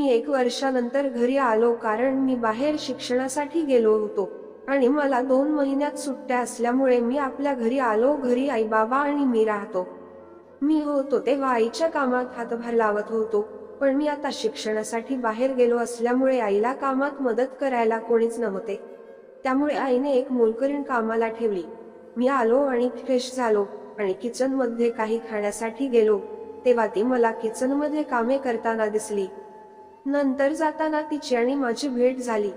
मी एक वर्षानंतर घरी आलो कारण मी बाहेर शिक्षणासाठी गेलो होतो. आणि मला दोन महिन्यात सुट्ट्या असल्यामुळे मी आपल्या घरी आलो घरी आई बाबा आणि मी राहतो. मी होतो तेव्हा आईच्या कामात हातभार लावत होतो पण मी आता शिक्षणासाठी बाहेर गेलो असल्यामुळे आईला कामात मदत करायला कोणीच नव्हते. त्यामुळे आईने एक मोलकरीण कामाला ठेवली. मी आलो आणि फ्रेश झालो आणि किचनमध्ये काही खाण्यासाठी गेलो तेव्हा ती मला किचनमध्ये कामे करताना दिसली. नंतर जाताना तिची आणि माझी भेट झाली.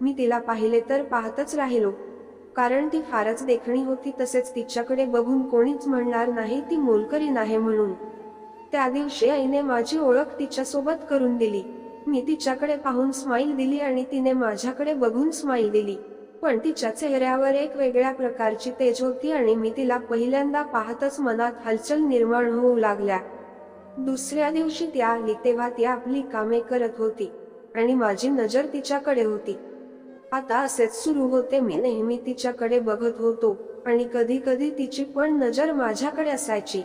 मी तिला पाहिले तर पाहतच राहिलो. कारण ती फारच देखणी होती तसेच तिच्याकडे बघून कोणीच म्हणणार नाही ती मोलकरीण आहे म्हणून. त्या दिवशी आईने माझी ओळख तिच्यासोबत करून दिली. मी तिच्याकडे पाहून स्माईल दिली आणि तिने माझ्याकडे बघून स्माईल दिली. पण तिच्या चेहऱ्यावर एक वेगळ्या प्रकारची तेज होती आणि मी तिला पहिल्यांदा पाहतच मनात हलचल निर्माण होऊ लागल्या. दुसऱ्या दिवशी ती आली तेव्हा ती आपली कामे करत होती आणि माझी नजर तिच्याकडे होती. आता असेच सुरू होते मी नेहमी तिच्याकडे बघत होतो आणि कधी कधी तिची पण नजर माझ्याकडे असायची.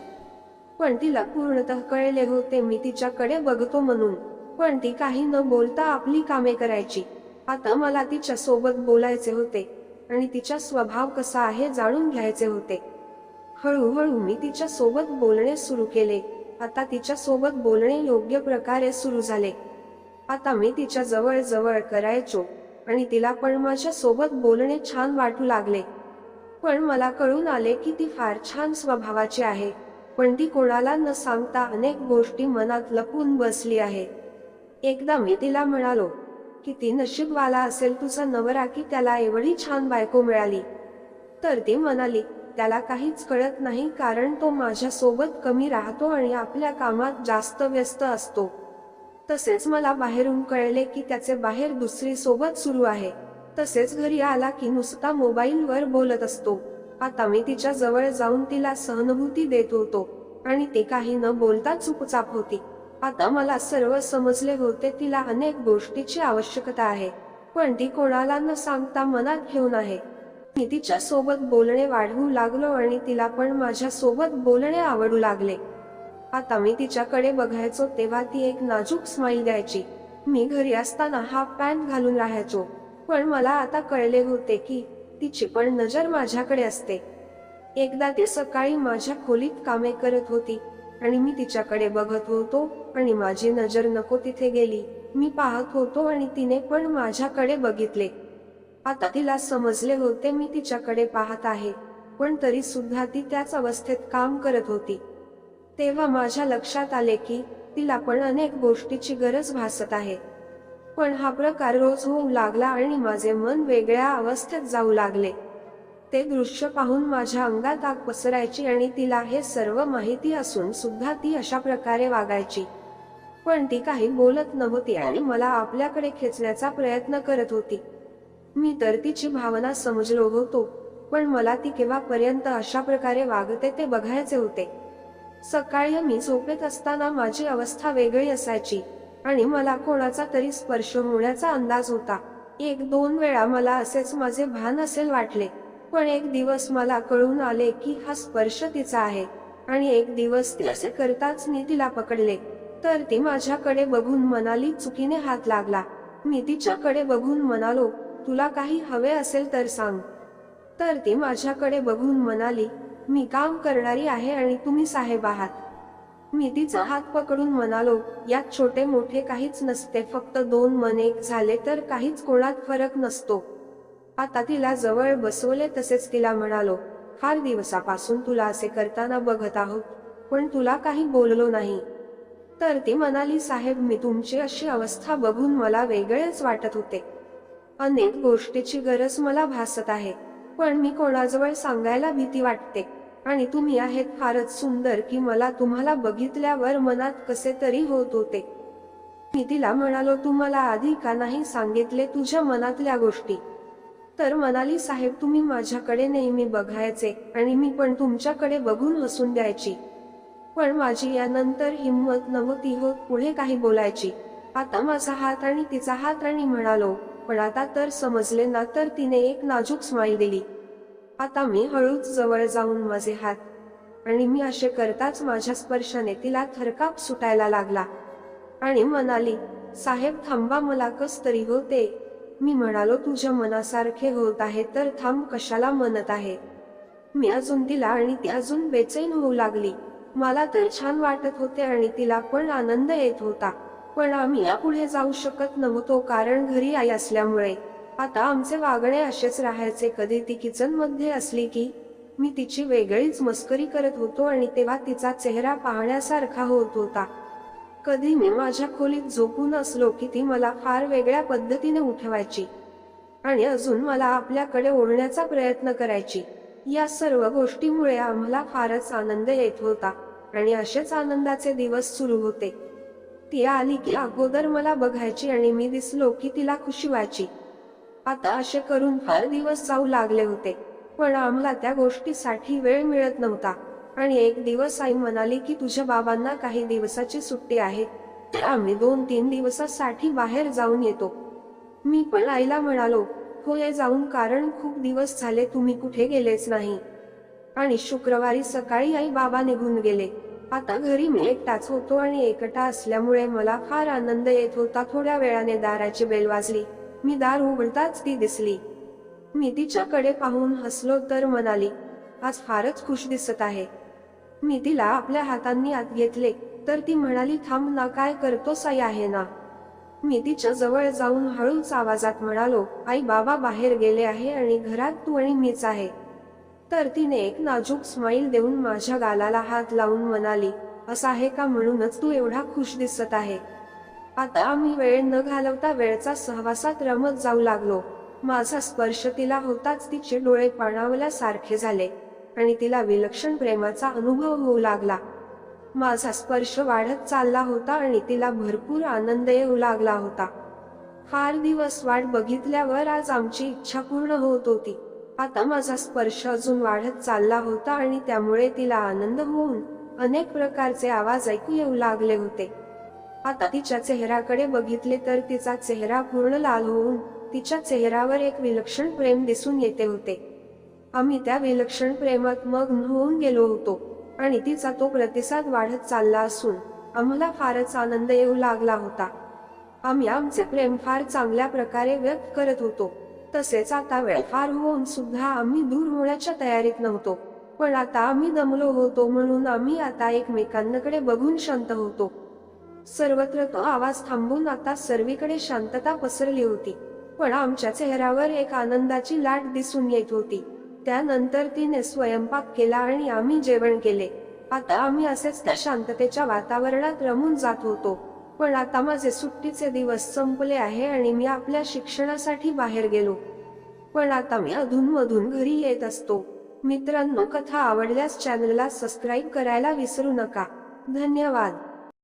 पण तिला पूर्णतः कळले होते मी तिच्याकडे बघतो म्हणून पण ती काही न बोलता आपली कामे करायची. आता मला तिच्या सोबत बोलायचे होते आणि तिचा स्वभाव कसा आहे जाणून घ्यायचे होते. हळूहळू मी तिच्या सोबत बोलणे सुरू केले. आता तिच्यासोबत बोलणे योग्य प्रकारे सुरू झाले. आता मी तिच्या जवळ जवळ करायचो आणि तिला पण माझ्या सोबत बोलणे छान वाटू लागले. पण मला कळून आले की ती फार छान स्वभावाची आहे पण ती कोणाला न सांगता अनेक गोष्टी मनात लपून बसली आहे. एकदा मी तिला म्हणालो ती नशीबवाला असेल तुझा नवरा की त्याला एवढी छान बायको मिळाली? तर ती म्हणाली त्याला काहीच कळत नाही कारण तो माझ्यासोबत कमी राहतो आणि आपल्या कामात जास्त व्यस्त असतो. तसेच मला बाहेरून कळले की त्याचे बाहेर दुसरी सोबत सुरू आहे. तसेच घरी आला की नुसता मोबाईलवर बोलत असतो. आता मी तिच्या जवळ जाऊन तिला सहानुभूती देत होतो आणि ती काही न बोलता चुपचाप होती. आता मला सर्व समजले होते तिला अनेक गोष्टीची आवश्यकता आहे. पण ती कोणाला न सांगता मनात घेऊन आहे. मी तिच्या सोबत बोलणे वाढवू लागलो आणि तिला पण माझ्या सोबत बोलणे आवडू लागले. आता मी तिच्याकडे बघायचो तेव्हा ती एक नाजूक स्माईल द्यायची. मी घरी असताना हाफ पॅन्ट घालून राहायचो. पण मला आता कळले होते की तिची पण नजर माझ्याकडे असते. एकदा ती सकाळी माझ्या खोलीत कामे करत होती आणि मी तिच्याकडे बघत होतो आणि माझी नजर नको तिथे गेली. मी पाहत होतो आणि तिने पण माझ्याकडे बघितले. आता तिला समजले होते मी तिच्याकडे पाहत आहे पण तरी सुद्धा ती त्याच अवस्थेत काम करत होती. तेव्हा माझ्या लक्षात आले की तिला पण अनेक गोष्टीची गरज भासत आहे. पण हा प्रकार रोज होऊ लागला आणि माझे मन वेगळ्या अवस्थेत जाऊ लागले. ते दृश्य पाहून माझ्या अंगात आग पसरायची आणि तिला हे सर्व माहिती असून सुद्धा ती अशा प्रकारे वागायची. पण ती काही बोलत नव्हती आणि मला आपल्याकडे खेचण्याचा प्रयत्न करत होती. मी तर तिची भावना समजलो होतो पण मला ती केव्हापर्यंत अशा प्रकारे वागते ते बघायचे होते. सकाळी मी झोपेत असताना माझी अवस्था वेगळी असायची आणि मला कोणाचा तरी स्पर्श होण्याचा अंदाज होता. एक दोन वेळा मला असेच माझे भान असेल वाटले पण एक दिवस मला कळून आले की हा स्पर्श तिचा आहे आणि एक दिवस ती असे करताच मी तिला पकडले. तर ती माझ्याकडे बघून म्हणाली चुकीने हात लागला. मी तिच्याकडे बघून म्हणालो तुला काही हवे असेल तर सांग. तर ती माझ्याकडे बघून म्हणाली मी काम करणारी आहे आणि तुम्ही साहेब आहात. मी तिचा हात पकडून म्हणालो यात छोटे मोठे काहीच नसते फक्त दोन मन एक झाले तर काहीच कोणात फरक नसतो. आता तिला जवळ बसवले तसेच तिला म्हणालो फार दिवसापासून तुला असे करताना बघत आहोत पण तुला काही बोललो नाही. तर ती म्हणाली साहेब मी तुमची अशी अवस्था बघून मला वेगळेच वाटत होते. अनेक गोष्टीची गरज मला भासत आहे पण मी कोणाजवळ सांगायला भीती वाटते. आणि तुम्ही आहेत फारच सुंदर की मला तुम्हाला बघितल्यावर मनात कसे तरी होत होते. मी तिला म्हणालो तुम्हाला आधी का नाही सांगितले तुझ्या मनातल्या गोष्टी? तर म्हणाली साहेब तुम्ही माझ्याकडे नेहमी बघायचे आणि मी पण तुमच्याकडे बघून हसून द्यायची पण माझी यानंतर हिंमत नव्हती होत पुढे काही बोलायची. आता माझा हात आणि तिचा हात आणि म्हणालो पण आता तर समजले ना तर तिने एक नाजूक स्माईल दिली. आता मी हळूच जवळ जाऊन माझे हात आणि मी असे करताच माझ्या स्पर्शाने तिला थरकाप सुटायला लागला. आणि म्हणाली साहेब थांबा मला कस तरी होते. मी म्हणालो तुझ्या मनासारखे होत आहे तर थांब कशाला म्हणत आहे? मी अजून तिला आणि ती अजून बेचैन होऊ लागली. मला तर छान वाटत होते आणि तिला पण आनंद येत होता. पण आम्ही यापुढे जाऊ शकत नव्हतो कारण घरी आई असल्यामुळे. आता आमचे वागणे असेच राहायचे. कधी ती किचनमध्ये असली की मी तिची वेगळीच मस्करी करत होतो आणि तेव्हा तिचा चेहरा पाहण्यासारखा होत होता. कधी मी माझ्या खोलीत झोपून असलो की ती मला फार वेगळ्या पद्धतीने उठवायची आणि अजून मला आपल्याकडे ओढण्याचा प्रयत्न करायची. या सर्व गोष्टीमुळे आम्हाला फारच आनंद येत होता आणि असेच आनंदाचे दिवस सुरू होते. ती आली की अगोदर मला बघायची आणि मी दिसलो की तिला खुशी व्हायची. आता असे करून फार दिवस जाऊ लागले होते पण आम्हाला त्या गोष्टीसाठी वेळ मिळत नव्हता. आणि एक दिवस आई म्हणाली की तुझ्या बाबांना काही दिवसाची सुट्टी आहे तर आम्ही दोन तीन दिवसासाठी बाहेर जाऊन येतो. मी पण आईला म्हणालो होय जाऊन कारण खूप दिवस झाले तुम्ही कुठे गेलेच नाही. आणि शुक्रवारी सकाळी आई बाबा निघून गेले. आता घरी मी एकटाच होतो आणि एकटा असल्यामुळे मला फार आनंद येत होता. थोड्या वेळाने दाराची बेल वाजली. मी दार उघडताच ती दिसली. मी तिच्याकडे पाहून हसलो तर म्हणाली आज फारच खुश दिसत आहे. मी तिला आपल्या हातांनी आत घेतले. तर ती म्हणाली थांब ना काय करतो साई आहे ना? मी तिच्या जवळ जाऊन हळूच आवाजात म्हणालो आई बाबा बाहेर गेले आहे आणि घरात तू आणि मीच आहे. तर तिने एक नाजूक स्माईल देऊन माझ्या गालाला हात लावून म्हणाली असं आहे का म्हणूनच तू एवढा खुश दिसत आहे? आता आम्ही वेळ न घालवता वेळचा सहवासात रमत जाऊ लागलो. माझा स्पर्श तिला होताच तिचे डोळे पाणावल्यासारखे झाले आणि तिला विलक्षण प्रेमाचा अनुभव होऊ लागला. माझा स्पर्श वाढत चालला होता आणि तिला भरपूर आनंद येऊ लागला होता. फार दिवस वाट बघितल्यावर आज आमची इच्छा पूर्ण होत होती. आता माझा स्पर्श अजून वाढत चालला होता आणि त्यामुळे तिला आनंद होऊन अनेक प्रकारचे आवाज ऐकू येऊ लागले होते. आता तिच्या चेहऱ्याकडे बघितले तर तिचा चेहरा पूर्ण लाल होऊन तिच्या चेहऱ्यावर एक विलक्षण प्रेम दिसून येते होते. आम्ही त्या विलक्षण प्रेमात मग्न होऊन गेलो होतो आणि तिचा तो प्रतिसाद वाढत चालला असून आम्हाला फारच आनंद येऊ लागला होता. आम्ही आमचे प्रेम फार चांगल्या प्रकारे व्यक्त करत होतो. तसेच आता वेळ फार होऊन सुद्धा आम्ही दूर होण्याच्या तयारीत नव्हतो. पण आता आम्ही दमलो होतो म्हणून आम्ही आता एकमेकांकडे बघून शांत होतो. सर्वत्र तो आवाज थांबून आता सर्वीकडे शांतता पसरली होती. पण आमच्या चेहऱ्यावर एक आनंदाची लाट दिसून येत होती. त्यानंतर तिने स्वयंपाक केला आणि आम्ही जेवण केले. आता आम्ही असेच त्या शांततेच्या वातावरणात रमून जात होतो. पण आता माझे सुट्टीचे दिवस संपले आहे आणि मी आपल्या शिक्षणासाठी बाहेर गेलो. पण आता मी अधूनमधून घरी येत असतो. मित्रांनो कथा आवडल्यास चॅनलला सबस्क्राईब करायला विसरू नका. धन्यवाद.